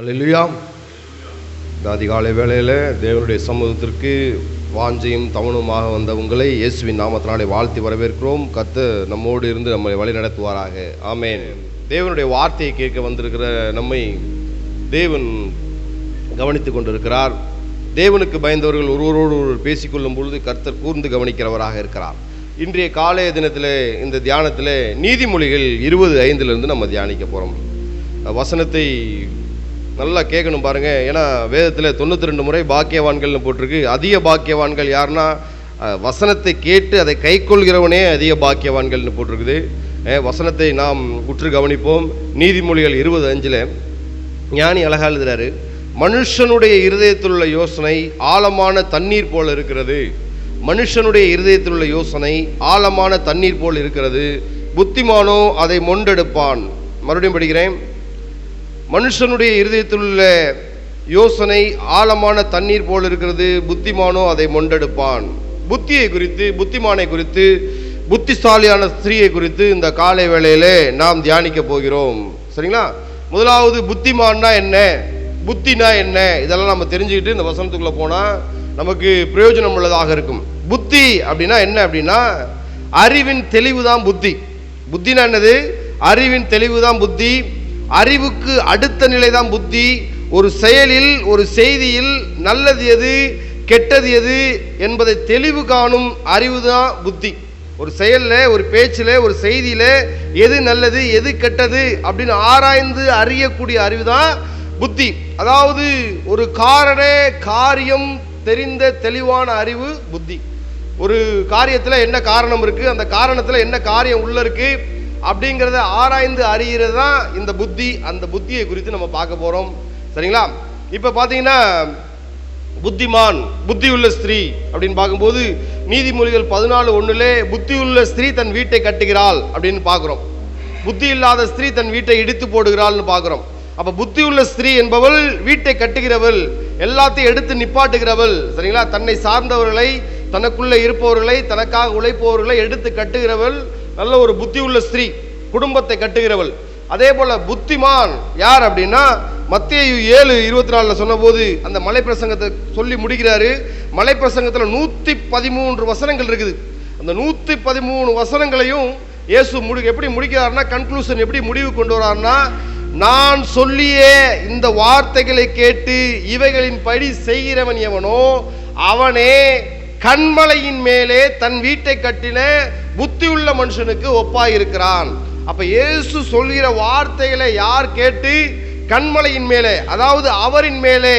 அல்லா இந்த அதிகாலை வேளையில் தேவனுடைய சமூகத்திற்கு வாஞ்சையும் தவணுமாக வந்த உங்களை இயேசுவின் நாமத்தினாலே வாழ்த்தி வரவேற்கிறோம். கத்து நம்மோடு இருந்து நம்மை வழி நடத்துவாராக. ஆமேன். தேவனுடைய வார்த்தையை கேட்க வந்திருக்கிற நம்மை தேவன் கவனித்து கொண்டிருக்கிறார். தேவனுக்கு பயந்தவர்கள் ஒருவரோடு ஒருவர் பேசிக்கொள்ளும் பொழுது கர்த்தர் கூர்ந்து கவனிக்கிறவராக இருக்கிறார். இன்றைய காலைய தினத்தில் இந்த தியானத்தில் நீதிமொழிகள் இருபது ஐந்திலிருந்து நம்ம தியானிக்க போகிறோம் வசனத்தை நல்லா கேட்கணும் பாருங்கள் ஏன்னா வேதத்தில் தொண்ணூற்றி ரெண்டு முறை பாக்கியவான்கள்னு போட்டிருக்கு. அதிக பாக்கியவான்கள் யாருன்னா வசனத்தை கேட்டு அதை கைக்கொள்கிறவனே அதிக பாக்கியவான்கள்னு போட்டிருக்குது. வசனத்தை நாம் உற்று கவனிப்போம். நீதிமொழிகள் இருபது அஞ்சில் ஞானி அழகா எழுதுறாரு மனுஷனுடைய இருதயத்தில் உள்ள யோசனை ஆழமான தண்ணீர் போல் இருக்கிறது. மனுஷனுடைய இருதயத்தில் உள்ள யோசனை ஆழமான தண்ணீர் போல் இருக்கிறது. புத்திமானோ அதை மொண்டெடுப்பான். மறுபடியும் படிக்கிறேன். மனுஷனுடைய இருதயத்தில் உள்ள யோசனை ஆழமான தண்ணீர் போல் இருக்கிறது. புத்திமானோ அதை மொண்டெடுப்பான். புத்தியை குறித்து புத்திமானை குறித்து புத்திசாலியான ஸ்திரீயை குறித்து இந்த காலை வேளையிலே நாம் தியானிக்க போகிறோம். சரிங்களா? முதலாவது புத்திமான்னா என்ன? புத்தினா என்ன? இதெல்லாம் நம்ம தெரிஞ்சுக்கிட்டு இந்த வசனத்துக்குள்ள போனா நமக்கு பிரயோஜனம் உள்ளதாக இருக்கும். புத்தி அப்படின்னா என்ன அப்படின்னா அறிவின் தெளிவு தான் புத்தி. புத்தினா என்னது? அறிவின் தெளிவு தான் புத்தி. அறிவுக்கு அடுத்த நிலை தான் புத்தி. ஒரு செயலில் ஒரு செய்தியில் நல்லது எது கெட்டது எது என்பதை தெளிவு காணும் அறிவு தான் புத்தி. ஒரு செயலில் ஒரு பேச்சில் ஒரு செய்தியில் எது நல்லது எது கெட்டது அப்படின்னு ஆராய்ந்து அறியக்கூடிய அறிவு தான் புத்தி. அதாவது ஒரு காரண காரியம் தெரிந்த தெளிவான அறிவு புத்தி. ஒரு காரியத்தில் என்ன காரணம் இருக்குது அந்த காரணத்தில் என்ன காரியம் உள்ளே இருக்குது அப்படிங்கிறத ஆராய்ந்து அறிகிறது தான் இந்த புத்தி. அந்த புத்தியை குறித்து நம்ம பார்க்க போகிறோம் சரிங்களா? இப்போ பார்த்தீங்கன்னா புத்திமான் புத்தியுள்ள ஸ்திரீ அப்படின்னு பார்க்கும்போது நீதிமொழிகள் பதினாலு ஒண்ணுலே புத்தியுள்ள ஸ்திரீ தன் வீட்டை கட்டுகிறாள் அப்படின்னு பார்க்குறோம். புத்தி இல்லாத ஸ்திரீ தன் வீட்டை இடித்து போடுகிறாள்னு பார்க்குறோம். அப்ப புத்தியுள்ள ஸ்திரீ என்பவள் வீட்டை கட்டுகிறவள் எல்லாத்தையும் எடுத்து நிப்பாட்டுகிறவள் சரிங்களா? தன்னை சார்ந்தவர்களை தனக்குள்ளே இருப்பவர்களை தனக்காக உழைப்பவர்களை எடுத்து கட்டுகிறவள் நல்ல ஒரு புத்தி உள்ள ஸ்திரீ குடும்பத்தை கட்டுகிறவள். அதே போல புத்திமான் யார் அப்படின்னா மத்திய ஏழு இருபத்தி நாலுல சொன்னபோது அந்த மலை பிரசங்கத்தை சொல்லி முடிக்கிறாரு. மலை பிரசங்கத்துல நூத்தி பதிமூன்று வசனங்கள் இருக்குது. அந்த நூத்தி பதிமூணு வசனங்களையும் இயேசு முடி எப்படி முடிக்கிறாருன்னா கன்க்ளூஷன் எப்படி முடிவு கொண்டு வரார்னா நான் சொல்லிய இந்த வார்த்தைகளை கேட்டு இவைகளின் படி செய்கிறவன் எவனோ அவனே கண்மலையின் மேலே தன் வீட்டை கட்டின புத்தியுள்ள மனுஷனுக்கு ஒப்பாயிருக்கிறான். அப்ப இயேசு சொல்கிற வார்த்தைகளை யார் கேட்டு? கண்மலையின் மேலே அதாவது அவரின் மேலே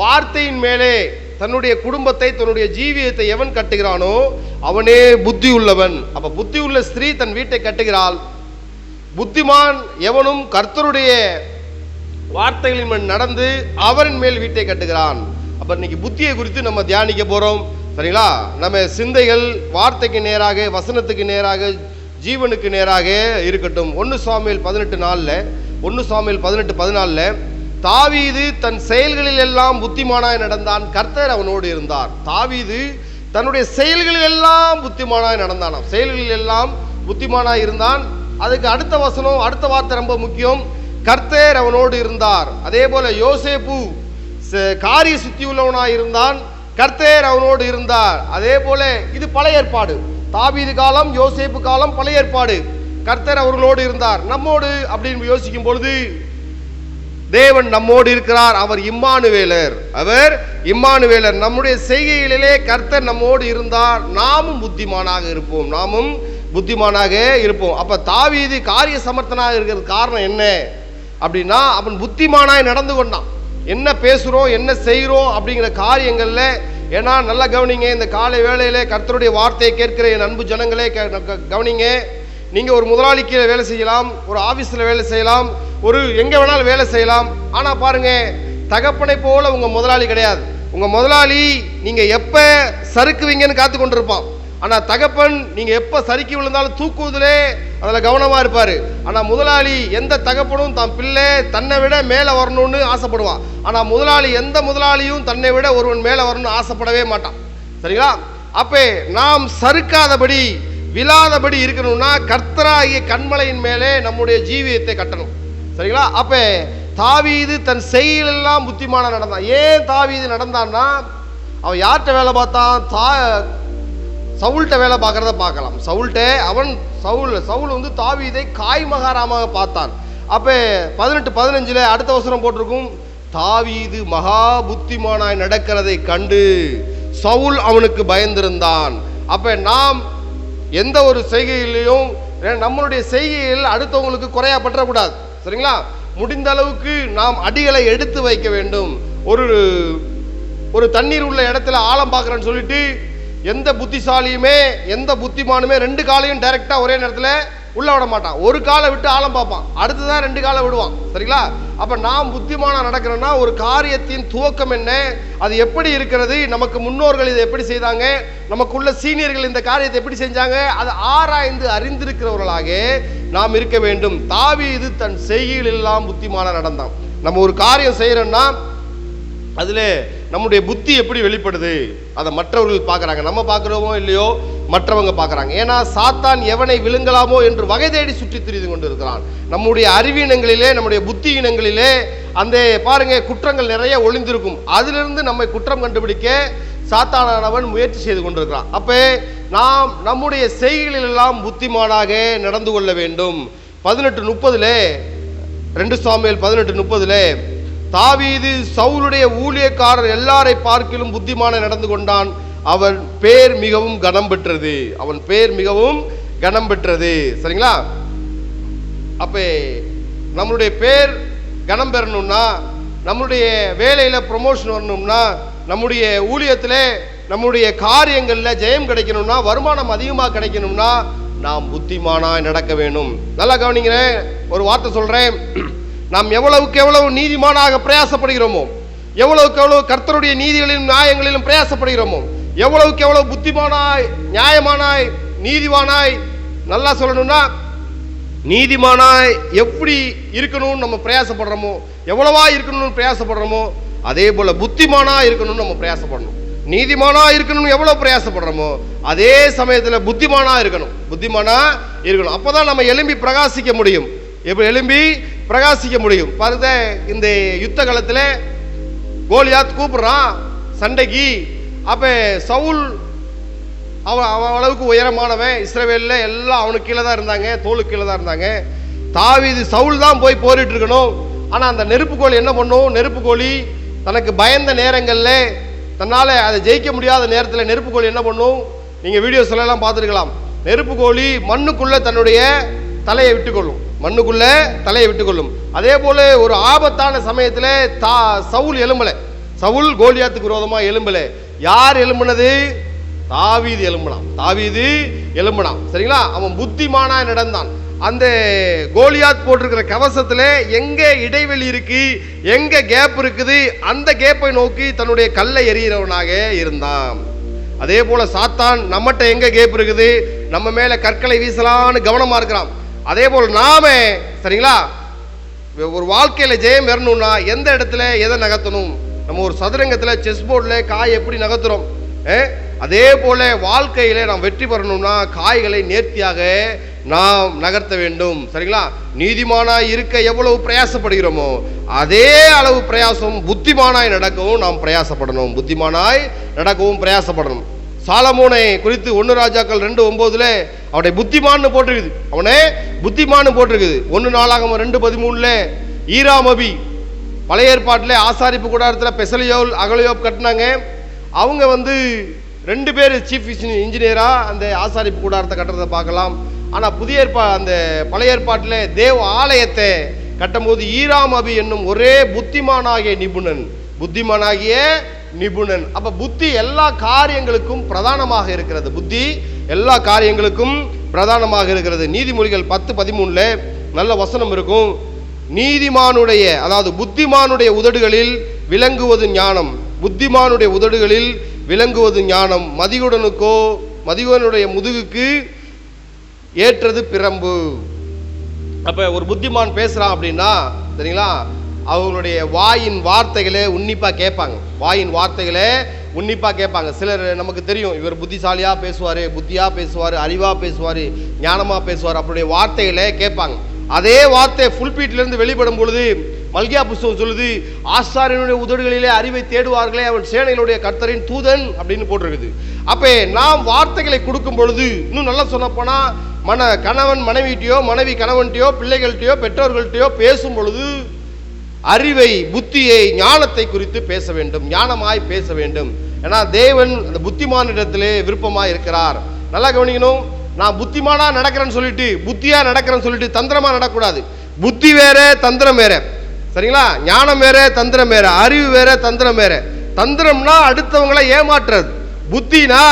வார்த்தையின் மேலே தன்னுடைய குடும்பத்தை தன்னுடைய ஜீவியத்தை எவன் கட்டுகிறானோ அவனே புத்தி உள்ளவன் அப்ப புத்தி உள்ள ஸ்திரீ தன் வீட்டை கட்டுகிறாள். புத்திமான் எவனும் கர்த்தருடைய வார்த்தைகளின் மேல் நடந்து அவரின் மேல் வீட்டை கட்டுகிறான். அப்ப இன்னைக்கு புத்தியை குறித்து நம்ம தியானிக்க போறோம். சரிங்களா? நம்ம சிந்தைகள் வார்த்தைக்கு நேராக வசனத்துக்கு நேராக ஜீவனுக்கு நேராக இருக்கட்டும். ஒன்று சாமியில் பதினெட்டு நாளில் ஒன்று சாமியில் பதினெட்டு பதினாலில் தாவீது தன் செயல்களில் எல்லாம் புத்திமானாய் நடந்தான். கர்த்தர் அவனோடு இருந்தார். தாவீது தன்னுடைய செயல்களில் எல்லாம் புத்திமானாய் நடந்தானாம். செயல்களில் எல்லாம் புத்திமானாய் இருந்தான். அதுக்கு அடுத்த வசனம் அடுத்த வார்த்தை ரொம்ப முக்கியம். கர்த்தர் அவனோடு இருந்தார். அதே போல யோசேப்பு ச- காரிய சுத்தி உள்ளவனாய் இருந்தான். கர்த்தர் அவனோடு இருந்தார். அதே போல இது பழைய ஏற்பாடு. தாவீது காலம் யோசேப்பு காலம் பழைய ஏற்பாடு. கர்த்தர் அவர்களோடு இருந்தார். நம்மோடு அப்படின்னு யோசிக்கும் பொழுது தேவன் நம்மோடு இருக்கிறார். அவர் இம்மானுவேலர். அவர் இம்மானுவேலர். நம்முடைய செய்கைகளிலே கர்த்தர் நம்மோடு இருந்தார். நாமும் புத்திமானாக இருப்போம். நாமும் புத்திமானாக இருப்போம். அப்ப தாவீது காரிய சமர்த்தனாக இருக்கிறது காரணம் என்ன? அப்படின்னா அவன் புத்திமானாய் நடந்து கொண்டான். என்ன பேசுகிறோம் என்ன செய்கிறோம் அப்படிங்கிற காரியங்களில் ஏன்னா நல்லா கவனிங்க இந்த காலை வேலையிலே கர்த்தருடைய வார்த்தையை கேட்கிற என் அன்பு ஜனங்களே க- கவனிங்க. நீங்கள் ஒரு முதலாளிக்கு வேலை செய்யலாம் ஒரு ஆஃபீஸில் வேலை செய்யலாம் ஒரு எங்கே வேணாலும் வேலை செய்யலாம். ஆனால் பாருங்கள் தகப்பனை போல் உங்கள் முதலாளி கிடையாது. உங்கள் முதலாளி நீங்கள் எப்போ சறுக்குவீங்கன்னு காத்து கொண்டிருப்பான் ஆனால் தகப்பன் நீங்கள் எப்போ சறுக்கி விழுந்தாலும் தூக்குவதிலே அதில் கவனமாக இருப்பார். ஆனால் முதலாளி எந்த தகப்பனும் தன் பிள்ளை தன்னை விட மேலே வரணும்னு ஆசைப்படுவான். ஆனால் முதலாளி எந்த முதலாளியும் தன்னை விட ஒருவன் மேலே வரணும்னு ஆசைப்படவே மாட்டான். சரிங்களா? அப்போ நாம் சறுக்காதபடி விழாதபடி இருக்கணும்னா கர்த்தராகிய கண்மலையின் மேலே நம்முடைய ஜீவியத்தை கட்டணும். சரிங்களா? அப்போ தாவீது தன் செயலெல்லாம் புத்திமான நடந்தான். ஏன் தாவீது நடந்தான்னா அவன் யார்கிட்ட வேலை பார்த்தான்? தா சவுல்கிட்ட வேலை பார்க்கறத பார்க்கலாம். சவுல்கிட்ட அவன் சவுல் சவுல் வந்து தாவீதை காய்மகாராமாக பார்த்தான். அப்போ பதினெட்டு பதினஞ்சில் அடுத்த வசனம் போட்டிருக்கும். தாவீது மகா புத்திமானாய் நடக்கிறதை கண்டு சவுல் அவனுக்கு பயந்திருந்தான். அப்போ நாம் எந்த ஒரு செய்கையிலையும் நம்மளுடைய செய்கையில் அடுத்தவங்களுக்கு குறையா பற்றக்கூடாது. சரிங்களா? முடிந்த அளவுக்கு நாம் அடிகளை எடுத்து வைக்க வேண்டும். ஒரு ஒரு தண்ணீர் உள்ள இடத்துல ஆழம் பார்க்குறேன்னு சொல்லிட்டு எந்த புத்திசாலியுமே எந்த புத்திமானுமே ரெண்டு காலையும் டைரக்டா ஒரே நேரத்தில் உள்ள விட மாட்டான். ஒரு காலை விட்டு ஆழம் பார்ப்பான். அடுத்ததான் ரெண்டு காலை விடுவான். சரிங்களா? அப்ப நாம் புத்திமானா நடக்கிறோம்னா ஒரு காரியத்தின் துவக்கம் என்ன? அது எப்படி இருக்கிறது? நமக்கு முன்னோர்கள் இதை எப்படி செய்தாங்க? நமக்குள்ள சீனியர்கள் இந்த காரியத்தை எப்படி செஞ்சாங்க? அதை ஆராய்ந்து அறிந்திருக்கிறவர்களாக நாம் இருக்க வேண்டும். தாவி இது தன் செய்கையில் எல்லாம் புத்திமானா நடந்தான். நம்ம ஒரு காரியம் செய்யறோம்னா அதுல நம்முடைய புத்தி எப்படி வெளிப்படுது? அதை மற்றவர்கள் பார்க்குறாங்க. நம்ம பார்க்குறோமோ இல்லையோ மற்றவங்க பார்க்குறாங்க. ஏன்னா சாத்தான் எவனை விழுங்கலாமோ என்று வகை தேடி சுற்றி திரிந்து கொண்டிருக்கிறான். நம்முடைய அறிவீனங்களிலே நம்முடைய புத்தி இனங்களிலே அந்த பாருங்க குற்றங்கள் நிறைய ஒளிந்திருக்கும். அதிலிருந்து நம்மை குற்றம் கண்டுபிடிக்க சாத்தானவன் முயற்சி செய்து கொண்டிருக்கிறான். அப்போ நாம் நம்முடைய செய்கைகளில் புத்திமானாக நடந்து கொள்ள வேண்டும். பதினெட்டு முப்பதுல ரெண்டு சாமியல் பதினெட்டு முப்பதுல தாவீது சவுலுடைய ஊழியக்காரர் எல்லாரை பார்க்கிலும் புத்திமான நடந்து கொண்டான். அவன் பேர் மிகவும் கனம் பெற்றது. அவன் பேர் மிகவும் கனம் பெற்றது. சரிங்களா? அப்போ நம்மளுடைய பேர் கனம் பெறணும்னா நம்மளுடைய வேலையில் ப்ரொமோஷன் வரணும்னா நம்முடைய ஊழியத்தில் நம்முடைய காரியங்களில் ஜெயம் கிடைக்கணும்னா வருமானம் அதிகமாக கிடைக்கணும்னா நாம் புத்திமானாய் நடக்க வேணும் நல்லா கவனிக்கிறேன் ஒரு வார்த்தை சொல்கிறேன் நாம் எவ்வளவுக்கு எவ்வளவு நீதிமானாக பிரயாசப்படுகிறோமோ எவ்வளவுக்கு எவ்வளவு கர்த்தருடைய நீதிகளிலும் நியாயங்களிலும் பிரயாசப்படுகிறோமோ எவ்வளவுக்கு எவ்வளவு புத்திமானாய் நியாயமானாய் நீதிவானாய் நல்லா சொல்லணும்னா நீதிமானாய் எப்படி இருக்கணும்னு நம்ம பிரயாசப்படுறோமோ எவ்வளவா இருக்கணும்னு பிரயாசப்படுறோமோ அதே போல புத்திமானா இருக்கணும்னு நம்ம பிரயாசப்படணும். நீதிமானா இருக்கணும்னு எவ்வளவு பிரயாசப்படுறோமோ அதே சமயத்துல புத்திமானா இருக்கணும். புத்திமானா இருக்கணும். அப்பதான் நம்ம எலும்பி பிரகாசிக்க முடியும். எப்படி எலும்பி? பிரகாசிக்க முடியும். பாருங்க இந்த யுத்த காலத்தில் கோலியாத் கூப்பிடுறான் சண்டைக்கு. அப்ப சவுல் அவன் அவன் அளவுக்கு உயரமானவன் இஸ்ரவேலில் எல்லாம் அவனுக்கு கீழே தான் இருந்தாங்க தோலு கீழே தான் இருந்தாங்க. தாவிது சவுல் தான் போய் போரிட்டு இருக்கணும். ஆனால் அந்த நெருப்புக்கோழி என்ன பண்ணும்? நெருப்புக்கோழி தனக்கு பயந்த நேரங்களில் தன்னால் அதை ஜெயிக்க முடியாத நேரத்தில் நெருப்புக்கோழி என்ன பண்ணும்? நீங்கள் வீடியோஸ்லாம் பார்த்துருக்கலாம். நெருப்புக்கோழி மண்ணுக்குள்ளே தன்னுடைய தலையை விட்டுக்கொள்ளும். மண்ணுக்குள்ள தலையை விட்டுக்கொள்ளும். அதே போல ஒரு ஆபத்தான சமயத்தில் தா சவுல் எலும்பலை சவுல் கோலியாத்துக்கு விரோதமாக எலும்பலை யார் எலும்புனது தாவீது எலும்புனான் தாவீது எலும்புனான் சரிங்களா? அவன் புத்திமானா நடந்தான். அந்த கோலியாத் போட்டிருக்கிற கவசத்தில் எங்கே இடைவெளி இருக்கு எங்கே கேப் இருக்குது அந்த கேப்பை நோக்கி தன்னுடைய கல்லை எறிகிறவனாக இருந்தான். அதே போல சாத்தான் நம்மகிட்ட எங்கே கேப் இருக்குது நம்ம மேலே கற்களை வீசலான்னு கவனமாக இருக்கிறான். அதே போல் நாம சரிங்களா? ஒரு வாழ்க்கையில ஜெயம் வரணும்னா எந்த இடத்துல எதை நகர்த்தணும்? நம்ம ஒரு சதுரங்கத்துல செஸ் போர்டில் காய் எப்படி நகர்த்துறோம்? அதே போல வாழ்க்கையில நாம் வெற்றி பெறணும்னா காய்களை நேர்த்தியாக நாம் நகர்த்த வேண்டும். சரிங்களா? நீதிமானாய் இருக்க எவ்வளவு பிரயாசப்படுகிறோமோ அதே அளவு பிரயாசம் புத்திமானாய் நடக்கவும் நாம் பிரயாசப்படணும். புத்திமானாய் நடக்கவும் பிரயாசப்படணும். சாலமோனை குறித்து ஒன்று ராஜாக்கள் ரெண்டு ஒம்போதுல அவனை புத்திமான்னு போட்டிருக்குது. அவனே புத்திமான்னு போட்டிருக்குது. ஒன்று நாளாக ரெண்டு பதிமூணுல ஈராமபி பழைய ஏற்பாட்டில் ஆசாரிப்பு கூடாரத்தில் பெசலியோல் அகலியோப் கட்டினாங்க. அவங்க வந்து ரெண்டு பேர் சீஃப் இன்ஜினியராக அந்த ஆசாரிப்பு கூடாரத்தை கட்டுறதை பார்க்கலாம். ஆனால் புதிய ஏற்பா அந்த பழைய ஏற்பாட்டில் தேவ ஆலயத்தை கட்டும்போது ஈராமபி என்னும் ஒரே புத்திமானாகிய நிபுணன். புத்திமானாகிய நிபுணன். அப்ப புத்தி எல்லா காரியங்களுக்கும் பிரதானமாக இருக்கிறது. புத்தி எல்லா காரியங்களுக்கும் பிரதானமாக இருக்கிறது. நீதிமொழிகள் பத்து பதிமூணுல நல்ல வசனம் இருக்கும். நீதிமானுடைய அதாவது புத்திமானுடைய உதடுகளில் விளங்குவது ஞானம். புத்திமானுடைய உதடுகளில் விளங்குவது ஞானம். மதியுடனுக்கோ மதியுடனுடைய முதுகுக்கு ஏற்றது பிரம்பு அப்ப ஒரு புத்திமான் பேசுறான் அப்படின்னா சரிங்களா அவங்களுடைய வாயின் வார்த்தைகளை உன்னிப்பாக கேட்பாங்க. வாயின் வார்த்தைகளை உன்னிப்பாக கேட்பாங்க. சிலர் நமக்கு தெரியும் இவர் புத்திசாலியாக பேசுவார் புத்தியாக பேசுவார் அறிவாக பேசுவார் ஞானமாக பேசுவார் அவருடைய வார்த்தைகளை கேட்பாங்க. அதே வார்த்தை ஃபுல்பீட்லேருந்து வெளிப்படும் பொழுது மல்கியா புஸ்தகம் சொல்லுது ஆசாரியனுடைய உதடுகளிலே அறிவை தேடுவார்களே அவன் சேனைகளுடைய கர்த்தரின் தூதன் அப்படின்னு போட்டிருக்குது. அப்போ நாம் வார்த்தைகளை கொடுக்கும் பொழுது இன்னும் நல்லா சொன்னப்போனால் மன கணவன் மனைவிட்டையோ மனைவி கணவன்கிட்டயோ பிள்ளைகள்கிட்டயோ பெற்றோர்கள்ட்டையோ பேசும் பொழுது அறிவை புத்தியை ஞானத்தை குறித்து பேச வேண்டும் ஞானமாய் பேச வேண்டும். ஏன்னா தேவன் அந்த புத்திமானிடத்திலே விருப்பமாக இருக்கிறார். நல்லா கவனிக்கணும் நான் புத்திமானா நடக்கிறேன்னு சொல்லிட்டு புத்தியா நடக்கிறேன்னு சொல்லிட்டு தந்திரமா நடக்கூடாது. புத்தி வேற தந்திரம் வேற. சரிங்களா? ஞானம் வேற தந்திரம் வேற. அறிவு வேற தந்திரம் வேற. தந்திரம்னா அடுத்தவங்களை ஏமாற்றுறது. புத்தினா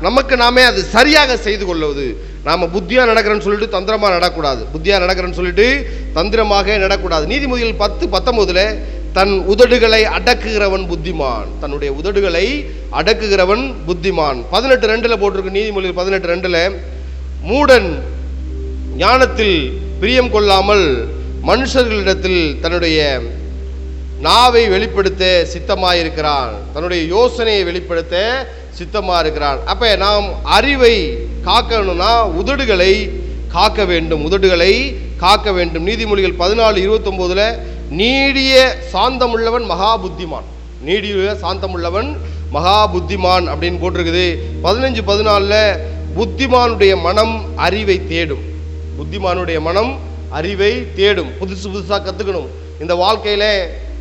நமக்கு நாமே அது சரியாக செய்து கொள்வது. நாம் புத்தியாக நடக்கிறேன்னு சொல்லிட்டு தந்திரமாக நடக்கூடாது. புத்தியாக நடக்கிறேன்னு சொல்லிட்டு தந்திரமாக நடக்கூடாது. நீதிமொழிகள் பத்து பத்தொம்போதில் தன் உதடுகளை அடக்குகிறவன் புத்திமான். தன்னுடைய உதடுகளை அடக்குகிறவன் புத்திமான். பதினெட்டு ரெண்டில் போட்டிருக்கு நீதிமொழிகள் பதினெட்டு ரெண்டில். மூடன் ஞானத்தில் பிரியம் கொள்ளாமல் மனுஷர்களிடத்தில் தன்னுடைய நாவை வெளிப்படுத்த சித்தமாயிருக்கிறான். தன்னுடைய யோசனையை வெளிப்படுத்த சித்தமாக இருக்கிறான். அப்போ நாம் அறிவை காக்கணும்னா உதடுகளை காக்க வேண்டும். உதடுகளை காக்க வேண்டும். நீதிமொழிகள் பதினாலு இருபத்தொம்போதில் நீடிய சாந்தமுள்ளவன் மகா புத்திமான் நீடிய சாந்தமுள்ளவன் மகா புத்திமான் அப்படின்னு போட்டிருக்குது. பதினஞ்சு பதினாலில் புத்திமானுடைய மனம் அறிவை தேடும். புத்திமானுடைய மனம் அறிவை தேடும். புதுசு புதுசாக கற்றுக்கணும் இந்த வாழ்க்கையில்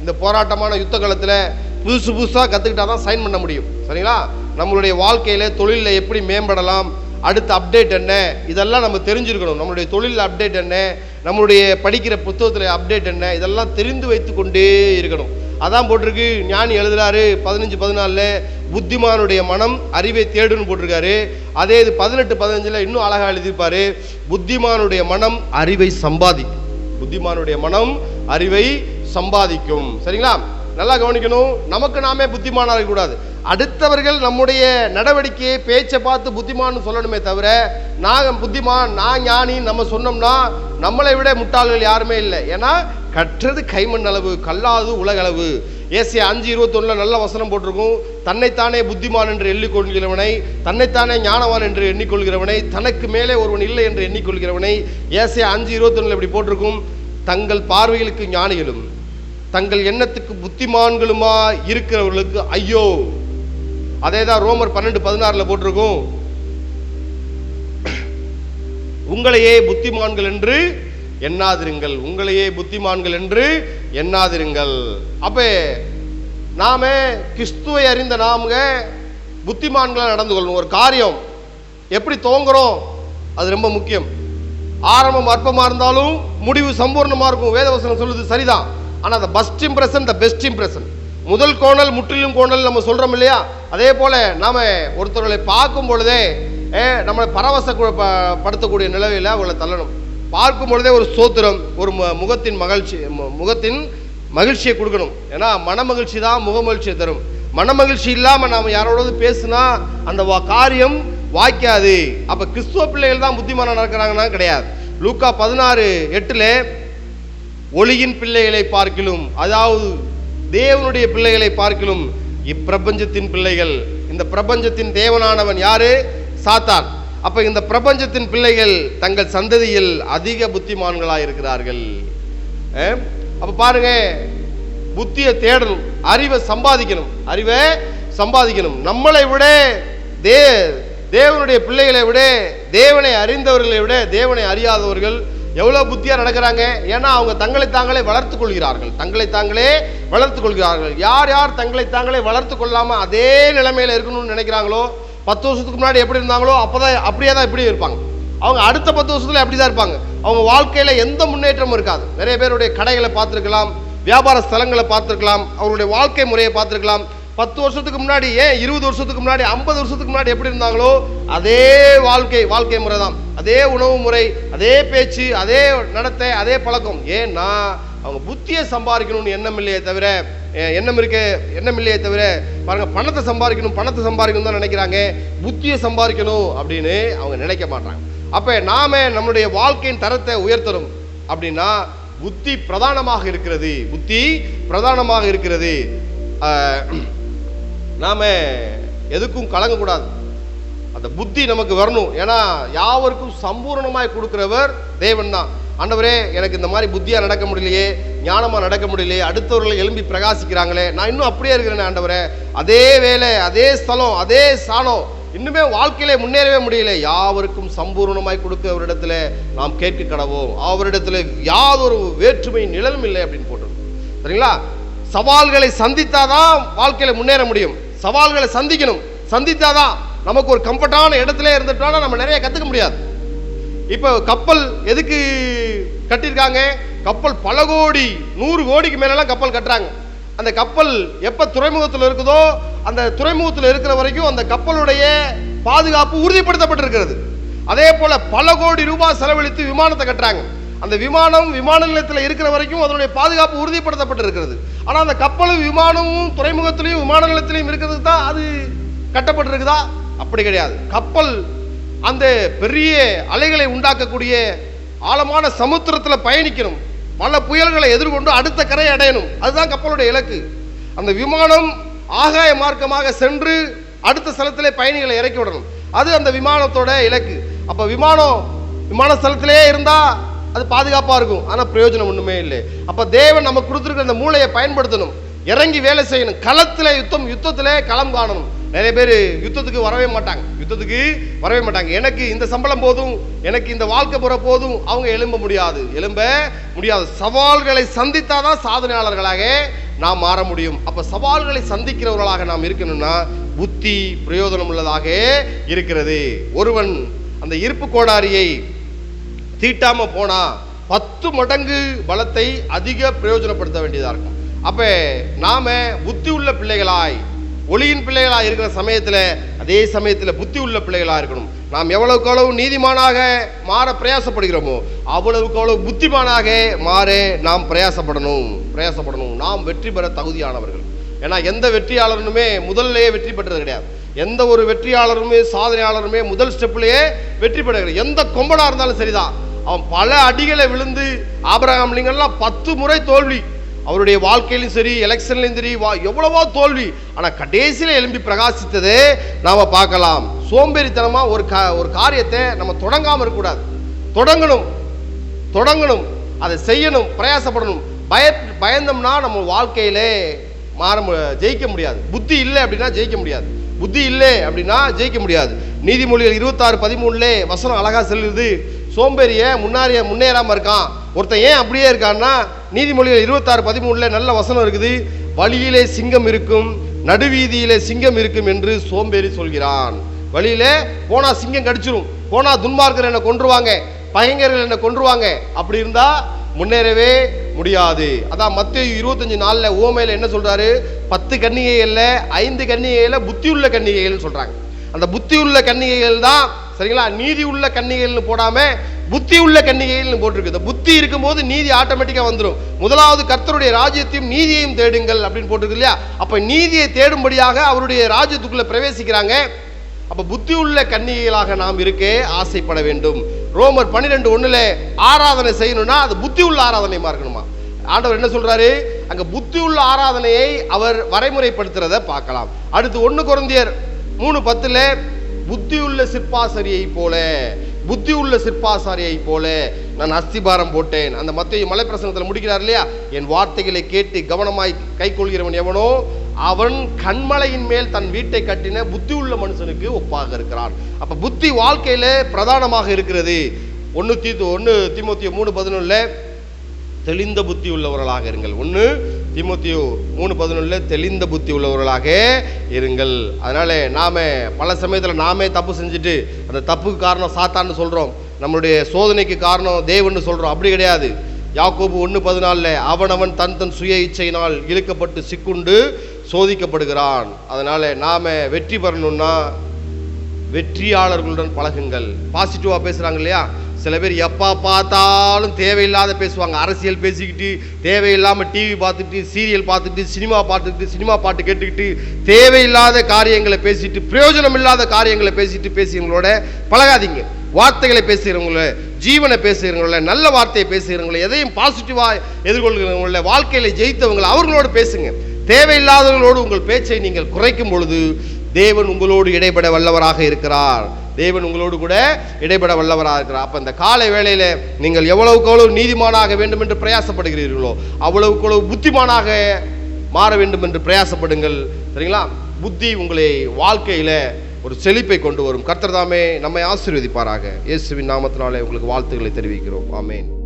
இந்த போராட்டமான யுத்த காலத்தில் புதுசு புதுசாக கற்றுக்கிட்டா தான் சைன் பண்ண முடியும். சரிங்களா? நம்மளுடைய வாழ்க்கையில தொழிலில் எப்படி மேம்படலாம்? அடுத்த அப்டேட் என்ன? இதெல்லாம் நம்ம தெரிஞ்சிருக்கணும். நம்மளுடைய தொழில் அப்டேட் என்ன? நம்மளுடைய படிக்கிற புத்தகத்தில் அப்டேட் என்ன? இதெல்லாம் தெரிந்து வைத்து கொண்டே இருக்கணும். அதான் போட்டிருக்கு. ஞானி எழுதுறாரு பதினஞ்சு பதினாலில் புத்திமானுடைய மனம் அறிவை தேடுன்னு போட்டிருக்காரு. அதே இது பதினெட்டு பதினஞ்சில் இன்னும் அழகாக எழுதியிருப்பாரு. புத்திமானுடைய மனம் அறிவை சம்பாதிக்கும் புத்திமானுடைய மனம் அறிவை சம்பாதிக்கும். சரிங்களா? நல்லா கவனிக்கணும். நமக்கு நாமே புத்திமானாக இருக்கக்கூடாது. அடுத்தவர்கள் நம்முடைய நடவடிக்கையை பேச்சை பார்த்து புத்திமான்னு சொல்லணுமே தவிர நான் புத்திமான் நான் ஞானி நம்ம சொன்னோம்னா நம்மளை விட முட்டாள்கள் யாருமே இல்லை. ஏன்னா கற்றது கைமண் அளவு கல்லாது உலகளவு ஏசி அஞ்சு இருபத்தொன்னில் நல்ல வசனம் போட்டிருக்கும். தன்னைத்தானே புத்திமான் என்று எண்ணிக்கொள்கிறவனை தன்னைத்தானே ஞானவான் என்று எண்ணிக்கொள்கிறவனை தனக்கு மேலே ஒருவன் இல்லை என்று எண்ணிக்கொள்கிறவனை ஏசி அஞ்சு இருபத்தொன்னில் இப்படி போட்டிருக்கும். தங்கள் பார்வைகளுக்கு ஞானிகளும் தங்கள் எண்ணத்துக்கு புத்திமான்களுமா இருக்கிறவர்களுக்கு ஐயோ அதே தான் ரோமர் பன்னெண்டு பதினாறுல போட்டிருக்கும். உங்களையே புத்திமான்கள் என்று எண்ணாதிருங்கள். உங்களையே புத்திமான்கள் என்று எண்ணாதிருங்கள். அப்ப நாம கிறிஸ்துவை அறிந்த நாமங்க புத்திமான்களா நடந்து கொள்ளணும். ஒரு காரியம். எப்படி துவங்குறோம்? அது ரொம்ப முக்கியம். ஆரம்பம் அற்பமா இருந்தாலும் முடிவு சம்பூர்ணமா இருக்கும். வேதவசனம் சொல்லுது சரிதான். ஆனால் அந்த first impression the best impression முதல் கோணல் முற்றிலும் கோணல் நம்ம சொல்கிறோம் இல்லையா? அதே போல் நாம் ஒருத்தர்களை பார்க்கும் பொழுதே ஏ, நம்மளை பரவச படுத்தக்கூடிய நிலவையில் அவங்களை தள்ளணும். பார்க்கும் பொழுதே ஒரு சோத்திரம் ஒரு முகத்தின் மகிழ்ச்சி முகத்தின் மகிழ்ச்சியை கொடுக்கணும். ஏன்னா மன மகிழ்ச்சி தான் முக மகிழ்ச்சியை தரும். மன மகிழ்ச்சி நாம் யாரோடது யாரோடாவது பேசுனா அந்த காரியம் வாய்க்காது. அப்போ கிறிஸ்துவ பிள்ளைகள் தான் புத்திமானம் நடக்கிறாங்கன்னா கிடையாது. லூக்கா பதினாறு எட்டுல ஒளியின் பிள்ளைகளை பார்க்கிலும் அதாவது தேவனுடைய பிள்ளைகளை பார்க்கிலும் இப்பிரபஞ்சத்தின் பிள்ளைகள். இந்த பிரபஞ்சத்தின் தேவனானவன் யாரு? சாத்தான். அப்ப இந்த பிரபஞ்சத்தின் பிள்ளைகள் தங்கள் சந்ததியில் அதிக புத்திமான்களாக இருக்கிறார்கள் அப்ப பாருங்க புத்தியை தேடணும் அறிவை சம்பாதிக்கணும். அறிவை சம்பாதிக்கணும். நம்மளை விட தே தேவனுடைய பிள்ளைகளை விட தேவனை அறிந்தவர்களை விட தேவனை அறியாதவர்கள் எவ்வளோ புத்தியாக நடக்கிறாங்க? ஏன்னா அவங்க தங்களை தாங்களே வளர்த்து கொள்கிறார்கள். தங்களை தாங்களே வளர்த்து கொள்கிறார்கள். யார் யார் தங்களை தாங்களே வளர்த்து கொள்ளாமல் அதே நிலைமையில் இருக்கணும்னு நினைக்கிறாங்களோ பத்து வருஷத்துக்கு முன்னாடி எப்படி இருந்தாங்களோ அப்பதான் அப்படியே தான் இப்படி இருப்பாங்க. அவங்க அடுத்த பத்து வருஷத்துல அப்படி தான் இருப்பாங்க. அவங்க வாழ்க்கையில் எந்த முன்னேற்றமும் இருக்காது. நிறைய பேருடைய கடைகளை பார்த்துருக்கலாம் வியாபார ஸ்தலங்களை பார்த்துருக்கலாம் அவருடைய வாழ்க்கை முறையை பார்த்துருக்கலாம். பத்து வருஷத்துக்கு முன்னாடி ஏன் இருபது வருஷத்துக்கு முன்னாடி ஐம்பது வருஷத்துக்கு முன்னாடி எப்படி இருந்தாங்களோ அதே வாழ்க்கை வாழ்க்கை முறை தான் அதே உணவு முறை அதே பேச்சு அதே நடத்தை அதே பழக்கம். ஏன்னா அவங்க புத்தியை சம்பாதிக்கணும்னு எண்ணம் இல்லையே தவிர எண்ணம் இருக்க எண்ணம் இல்லையே தவிர பாருங்க பணத்தை சம்பாதிக்கணும் பணத்தை சம்பாதிக்கணும் தான் நினைக்கிறாங்க. புத்தியை சம்பாதிக்கணும் அப்படின்னு அவங்க நினைக்க மாட்டாங்க. அப்போ நாம நம்மளுடைய வாழ்க்கையின் தரத்தை உயர்த்தணும். அப்படின்னா புத்தி பிரதானமாக இருக்கிறது. புத்தி பிரதானமாக இருக்கிறது. நாம் எதுக்கும் கலங்கக்கூடாது. அந்த புத்தி நமக்கு வரணும். ஏன்னா யாவருக்கும் சம்பூர்ணமாய் கொடுக்குறவர் தேவன் தான் ஆண்டவரே எனக்கு இந்த மாதிரி புத்தியாக நடக்க முடியலையே ஞானமாக நடக்க முடியலையே அடுத்தவர்களை எழும்பி பிரகாசிக்கிறாங்களே நான் இன்னும் அப்படியே இருக்கிறேன் ஆண்டவரே. அதே வேலை அதே ஸ்தலம் அதே சாணம் இன்னுமே வாழ்க்கையிலே முன்னேறவே முடியல. யாவருக்கும் சம்பூர்ணமாய் கொடுக்க அவரிடத்துல நாம் கேட்க கடவோம். அவரிடத்துல யாதொரு வேற்றுமை நிழலும் இல்லை அப்படின்னு போட்டிருக்கோம். சரிங்களா? சவால்களை சந்தித்தாதான் வாழ்க்கையில முன்னேற முடியும். சவால்களை சந்திக்கணும். சந்தித்தாதான் நமக்கு ஒரு கம்ஃபர்டான இடத்துல இருந்துட்டோம்னா நம்ம நிறைய கற்றுக்க முடியாது. இப்போ கப்பல் எதுக்கு கட்டியிருக்காங்க? கப்பல் பல கோடி நூறு கோடிக்கு மேலெல்லாம் கப்பல் கட்டுறாங்க. அந்த கப்பல் எப்போ துறைமுகத்தில் இருக்குதோ அந்த துறைமுகத்தில் இருக்கிற வரைக்கும் அந்த கப்பலுடைய பாதுகாப்பு உறுதிப்படுத்தப்பட்டிருக்கிறது. அதே போல பல கோடி ரூபாய் செலவழித்து விமானத்தை கட்டுறாங்க. அந்த விமானம் விமான நிலையத்தில் இருக்கிற வரைக்கும் அதனுடைய பாதுகாப்பு உறுதிப்படுத்தப்பட்டிருக்கிறது. ஆனால் அந்த கப்பலும் விமானமும் துறைமுகத்திலையும் விமான நிலையத்திலையும் இருக்கிறது தான் அது கட்டப்பட்டிருக்குதா? அப்படி கிடையாது. கப்பல் அந்த பெரிய அலைகளை உண்டாக்கக்கூடிய ஆழமான சமுத்திரத்தில் பயணிக்கணும். பல புயல்களை எதிர்கொண்டு அடுத்த கரையை அடையணும். அதுதான் கப்பலுடைய இலக்கு. அந்த விமானம் ஆகாய மார்க்கமாக சென்று அடுத்த ஸ்தலத்திலே பயணிகளை இறக்கி விடணும். அது அந்த விமானத்தோட இலக்கு. அப்போ விமானம் விமான ஸ்தலத்திலே இருந்தால் அது பாதுகாப்பாக இருக்கும். ஆனால் பிரயோஜனம் ஒன்றுமே இல்லை. அப்போ தேவன் நமக்கு கொடுத்துருக்கிற அந்த மூளையை பயன்படுத்தணும். இறங்கி வேலை செய்யணும். களத்தில் யுத்தம் யுத்தத்திலே களம் காணணும். நிறைய பேர் யுத்தத்துக்கு வரவே மாட்டாங்க. யுத்தத்துக்கு வரவே மாட்டாங்க. எனக்கு இந்த சம்பளம் போதும் எனக்கு இந்த வாழ்க்கை புற போதும் அவங்க எழும்ப முடியாது. எழும்ப முடியாது. சவால்களை சந்தித்தாதான் சாதனையாளர்களாக நாம் மாற முடியும். அப்போ சவால்களை சந்திக்கிறவர்களாக நாம் இருக்கணும்னா புத்தி பிரயோஜனம் உள்ளதாக இருக்கிறது. ஒருவன் அந்த இருப்பு கோடாரியை தீட்டாமல் போனால் பத்து மடங்கு பலத்தை அதிக பிரயோஜனப்படுத்த வேண்டியதாக இருக்கும். அப்போ நாம் புத்தி உள்ள பிள்ளைகளாய் ஒளியின் பிள்ளைகளாக இருக்கிற சமயத்தில் அதே சமயத்தில் புத்தி உள்ள பிள்ளைகளாக இருக்கணும். நாம் எவ்வளவுக்கு அளவு நீதிமானாக மாற பிரயாசப்படுகிறோமோ அவ்வளவுக்கு அளவு புத்திமானாக மாற நாம் பிரயாசப்படணும். பிரயாசப்படணும். நாம் வெற்றி பெற தகுதியானவர்கள். ஏன்னா எந்த வெற்றியாளருமே முதல்லையே வெற்றி பெற்றது கிடையாது. எந்த ஒரு வெற்றியாளருமே சாதனையாளருமே முதல் ஸ்டெப்லேயே வெற்றி பெற எந்த கொம்பனாக இருந்தாலும் சரிதான். அவன் பல அடிகளை விழுந்து ஆபரகாம் லிங்கன்லாம் பத்து முறை தோல்வி. அவருடைய வாழ்க்கையிலும் சரி எலெக்ஷன்லையும் சரி வா எவ்வளவோ தோல்வி. ஆனால் கடைசியில் எழும்பி பிரகாசித்ததே நாம் பார்க்கலாம். சோம்பேறித்தனமாக ஒரு கா ஒரு காரியத்தை நம்ம தொடங்காமல் இருக்கக்கூடாது. தொடங்கணும். தொடங்கணும். அதை செய்யணும் பிரயாசப்படணும். பய பயந்தோம்னா நம்ம வாழ்க்கையிலே மாற மு- ஜெயிக்க முடியாது. புத்தி இல்லை அப்படின்னா ஜெயிக்க முடியாது. புத்தி இல்லை அப்படின்னா ஜெயிக்க முடியாது. நீதிமொழிகள் இருபத்தாறு பதிமூணுல வசனம் அழகாக செல்லுது. சோம்பேறிய முன்னாரிய முன்னேறாம இருக்கான். ஒருத்தன் ஏன் அப்படியே இருக்கான்னா நீதிமொழிகள் இருபத்தாறு பதிமூணுல நல்ல வசனம் இருக்குது. வழியிலே சிங்கம் இருக்கும் நடுவீதியிலே சிங்கம் இருக்கும் என்று சோம்பேறி சொல்கிறான். வழியிலே போனா சிங்கம் கடிச்சிரும். போனா துன்மார்க்கர் என்னை கொன்றுவாங்க பயங்கர என்னை கொன்றுவாங்க. அப்படி இருந்தா முன்னேறவே முடியாது. அதான் மத்திய இருபத்தஞ்சு நாளில் ஓமையில் என்ன சொல்கிறாரு பத்து கன்னிகைகளில் ஐந்து கன்னிகைகளில் புத்தி உள்ள கன்னிகைகள் சொல்கிறாங்க அந்த புத்தி உள்ள கன்னிகைகள் தான் சரிங்களா? நீதி உள்ள கன்னிகைகள்னு போடாமல் புத்தி உள்ள கன்னிகைகள்னு போட்டிருக்கு இந்த புத்தி இருக்கும்போது நீதி ஆட்டோமேட்டிக்காக வந்துடும் முதலாவது கர்த்தருடைய ராஜ்யத்தையும் நீதியையும் தேடுங்கள் அப்படின்னு போட்டிருக்கு இல்லையா? அப்போ நீதியை தேடும்படியாக அவருடைய ராஜ்யத்துக்குள்ளே பிரவேசிக்கிறாங்க. அப்போ புத்தி உள்ள கன்னிகைகளாக நாம் இருக்க ஆசைப்பட வேண்டும். ரோமர் பன்னிரெண்டு ஒண்ணுல ஆராதனை செய்யணும்னா அது புத்தி உள்ள ஆராதனையுமா இருக்கணுமா ஆண்டவர் என்ன சொல்றாரு? அங்க புத்தி உள்ள ஆராதனையை அவர் வரைமுறைப்படுத்துறத பார்க்கலாம். அடுத்து ஒன்று குழந்தையர் மூணு பத்துல புத்தி உள்ள சிற்பாசரியை போல புத்தி உள்ள சிற்பாசாரியை போல நான் அஸ்திபாரம் போட்டேன். அந்த மத்திய மலை பிரசனத்தில் முடிக்கிறார் இல்லையா? என் வார்த்தைகளை கேட்டு கவனமாய் கை கொள்கிறவன் எவனோ? அவன் கண்மலையின் மேல் தன் வீட்டை கட்டின புத்தி உள்ள மனுஷனுக்கு ஒப்பாக இருக்கிறான். அப்ப புத்தி வாழ்க்கையில பிரதானமாக இருக்கிறது. ஒன்னு தீ ஒன்னு திமுத்திய மூணு பதினொன்னுல தெளிந்த புத்தி உள்ளவர்களாக இருங்கள். ஒன்று திமுத்தியோ மூணு பதினொன்றுல தெளிந்த புத்தி உள்ளவர்களாக இருங்கள். அதனால நாம பல சமயத்தில் நாமே தப்பு செஞ்சுட்டு அந்த தப்புக்கு காரணம் சாத்தான்னு சொல்றோம். நம்மளுடைய சோதனைக்கு காரணம் தேவன்னு சொல்றோம். அப்படி கிடையாது. யாக்கோபு ஒன்று பதினாலில் அவனவன் தன் தன் சுய இச்சையினால் இழுக்கப்பட்டு சிக்குண்டு சோதிக்கப்படுகிறான். அதனால் நாம் வெற்றி பெறணும்னா வெற்றியாளர்களுடன் பழகுங்கள். பாசிட்டிவாக பேசுகிறாங்க இல்லையா சில பேர் எப்போ பார்த்தாலும் தேவையில்லாத பேசுவாங்க. அரசியல் பேசிக்கிட்டு தேவையில்லாமல் டிவி பார்த்துட்டு சீரியல் பார்த்துட்டு சினிமா பார்த்துக்கிட்டு சினிமா பாட்டு கேட்டுக்கிட்டு தேவையில்லாத காரியங்களை பேசிட்டு பிரயோஜனம் இல்லாத காரியங்களை பேசிட்டு பேசுகிறவங்களோட பழகாதீங்க. வார்த்தைகளை பேசுகிறவங்கள ஜீவனை பேசுகிறவங்கள நல்ல வார்த்தையை பேசுகிறவங்கள எதையும் பாசிட்டிவாக எதிர்கொள்கிறவங்கள வாழ்க்கையில் ஜெயித்தவங்களை அவர்களோடு பேசுங்க. தேவையில்லாதவர்களோடு உங்கள் பேச்சை நீங்கள் குறைக்கும் பொழுது தேவன் உங்களோடு இடைபட வல்லவராக இருக்கிறார். தேவன் உங்களோடு கூட இடைபட வல்லவராக இருக்கிறார். அப்போ இந்த காலை வேளையில் நீங்கள் எவ்வளவுக்கு எவ்வளவு நீதிமானாக வேண்டும் என்று பிரயாசப்படுகிறீர்களோ அவ்வளவுக்கு அவ்வளவு புத்திமானாக மாற வேண்டும் என்று பிரயாசப்படுங்கள். சரிங்களா? புத்தி உங்களை வாழ்க்கையில் ஒரு செழிப்பை கொண்டு வரும். கர்த்தர் தாமே நம்மை ஆசீர்வதிப்பாராக. இயேசுவின் நாமத்தினாலே உங்களுக்கு வாழ்த்துக்களை தெரிவிக்கிறோம். ஆமேன்.